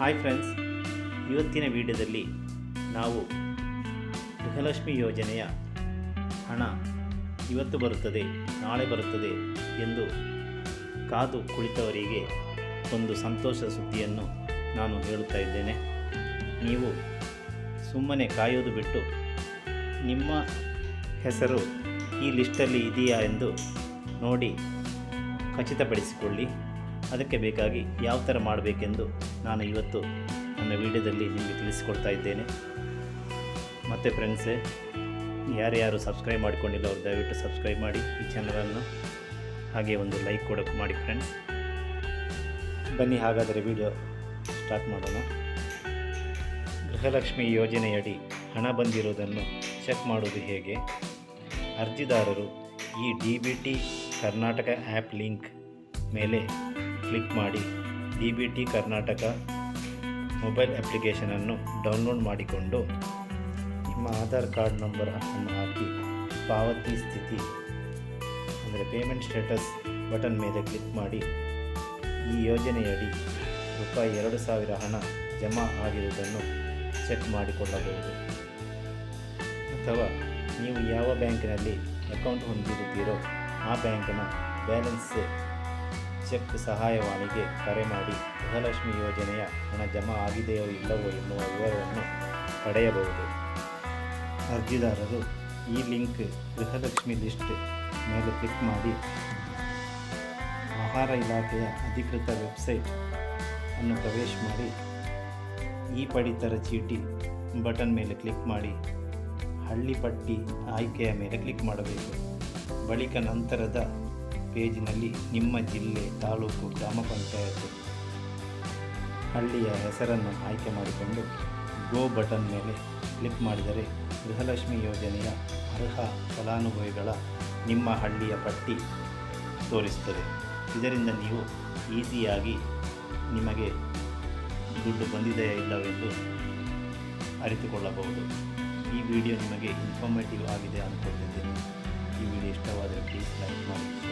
Hi friends ಇವತ್ತಿನ ವಿಡಿಯೋದಲ್ಲಿ ನಾವು ಗೃಹಲಕ್ಷ್ಮಿ ಯೋಜನೆಯ ಹಣ ಇವತ್ತು ಬರುತ್ತದೆ, ನಾಳೆ ಬರುತ್ತದೆ ಎಂದು ಕಾದು ಕುಳಿತವರಿಗೆ ಒಂದು ಸಂತೋಷ ಸುದ್ದಿಯನ್ನು ನಾನು ಹೇಳುತ್ತಾ ಇದ್ದೇನೆ. ನೀವು ಸುಮ್ಮನೆ ಕಾಯೋದು ಬಿಟ್ಟು ನಿಮ್ಮ ಹೆಸರು ಈ ಲಿಸ್ಟಲ್ಲಿ ಇದೆಯಾ ಎಂದು ನೋಡಿ ಖಚಿತಪಡಿಸಿಕೊಳ್ಳಿ. ಅದಕ್ಕೆ ಬೇಕಾಗಿ ಯಾವ ಥರ ಮಾಡಬೇಕೆಂದು ನಾನು ಇವತ್ತು ನನ್ನ ವಿಡಿಯೋದಲ್ಲಿ ನಿಮಗೆ ತಿಳಿಸಿಕೊಡ್ತಾ ಇದ್ದೇನೆ. ಮತ್ತು ಫ್ರೆಂಡ್ಸೇ, ಯಾರ್ಯಾರು ಸಬ್ಸ್ಕ್ರೈಬ್ ಮಾಡಿಕೊಂಡಿಲ್ಲ ಅವರು ದಯವಿಟ್ಟು ಸಬ್ಸ್ಕ್ರೈಬ್ ಮಾಡಿ ಈ ಚಾನಲನ್ನು. ಹಾಗೆ ಒಂದು ಲೈಕ್ ಕೂಡ ಮಾಡಿ ಫ್ರೆಂಡ್ಸ್. ಬನ್ನಿ, ಹಾಗಾದರೆ ವಿಡಿಯೋ ಸ್ಟಾರ್ಟ್ ಮಾಡೋಣ. ಗೃಹಲಕ್ಷ್ಮಿ ಯೋಜನೆಯಡಿ ಹಣ ಬಂದಿರುವುದನ್ನು ಚೆಕ್ ಮಾಡುವುದು ಹೇಗೆ? ಅರ್ಜಿದಾರರು ಈ D B T Karnataka app link ಮೇಲೆ ಕ್ಲಿಕ್ ಮಾಡಿ D B T Karnataka mobile ಅಪ್ಲಿಕೇಶನನ್ನು download ಮಾಡಿಕೊಂಡು ನಿಮ್ಮ ಆಧಾರ್ ಕಾರ್ಡ್ ನಂಬರ್ ಅನ್ನು ಹಾಕಿ ಪಾವತಿ ಸ್ಥಿತಿ, ಅಂದರೆ ಪೇಮೆಂಟ್ ಸ್ಟೇಟಸ್ ಬಟನ್ ಮೇಲೆ ಕ್ಲಿಕ್ ಮಾಡಿ. ಈ ಯೋಜನೆಯಡಿ ರೂಪಾಯಿ ಎರಡು ಸಾವಿರ ಹಣ ಜಮಾ ಆಗಿರುವುದನ್ನು ಚೆಕ್ ಮಾಡಿಕೊಳ್ಳಬಹುದು. ಅಥವಾ ನೀವು ಯಾವ ಬ್ಯಾಂಕಿನಲ್ಲಿ ಅಕೌಂಟ್ ಹೊಂದಿರುತ್ತೀರೋ ಆ ಬ್ಯಾಂಕಿನ ಬ್ಯಾಲೆನ್ಸ್ ಚೆಕ್ ಸಹಾಯವಾಣಿಗೆ ಕರೆ ಮಾಡಿ ಗೃಹಲಕ್ಷ್ಮಿ ಯೋಜನೆಯ ಹಣ ಜಮಾ ಆಗಿದೆಯೋ ಇಲ್ಲವೋ ಎನ್ನುವ ವಿವರವನ್ನು ಪಡೆಯಬಹುದು. ಅರ್ಜಿದಾರರು ಈ ಲಿಂಕ್ ಗೃಹಲಕ್ಷ್ಮಿ ಲಿಸ್ಟ್ ಮೇಲೆ ಕ್ಲಿಕ್ ಮಾಡಿ. ಆಹಾರ ಇಲಾಖೆಯ ಅಧಿಕೃತ ವೆಬ್ಸೈಟ್ ಅನ್ನು ಪ್ರವೇಶ ಮಾಡಿ. ಈ ಪಡಿತರ ಚೀಟಿ ಬಟನ್ ಮೇಲೆ ಕ್ಲಿಕ್ ಮಾಡಿ. ಹಳ್ಳಿ ಪಟ್ಟಿ ಆಯ್ಕೆಯ ಮೇಲೆ ಕ್ಲಿಕ್ ಮಾಡಬೇಕು. ಬಳಿಕ ನಂತರದ ಪೇಜಿನಲ್ಲಿ ನಿಮ್ಮ ಜಿಲ್ಲೆ, ತಾಲೂಕು, ಗ್ರಾಮ ಪಂಚಾಯತ್ ಹಳ್ಳಿಯ ಹೆಸರನ್ನು ಆಯ್ಕೆ ಮಾಡಿಕೊಂಡು ಗೋ ಬಟನ್ ಮೇಲೆ ಕ್ಲಿಕ್ ಮಾಡಿದರೆ ಗೃಹಲಕ್ಷ್ಮಿ ಯೋಜನೆಯ ಅರ್ಹ ಫಲಾನುಭವಿಗಳ ನಿಮ್ಮ ಹಳ್ಳಿಯ ಪಟ್ಟಿ ತೋರಿಸುತ್ತದೆ. ಇದರಿಂದ ನೀವು ಈಸಿಯಾಗಿ ನಿಮಗೆ ದುಡ್ಡು ಬಂದಿದೆಯಾ ಇಲ್ಲವೆಂದು ಅರಿತುಕೊಳ್ಳಬಹುದು. ಈ ವಿಡಿಯೋ ನಿಮಗೆ ಇನ್ಫಾರ್ಮೇಟಿವ್ ಆಗಿದೆ ಅಂದ್ಕೊಂಡಿದ್ದೀನಿ ಈ ವಿಡಿಯೋ ಇಷ್ಟವಾದರೆ ಪ್ಲೀಸ್ ಲೈಕ್ ಮಾಡಿ.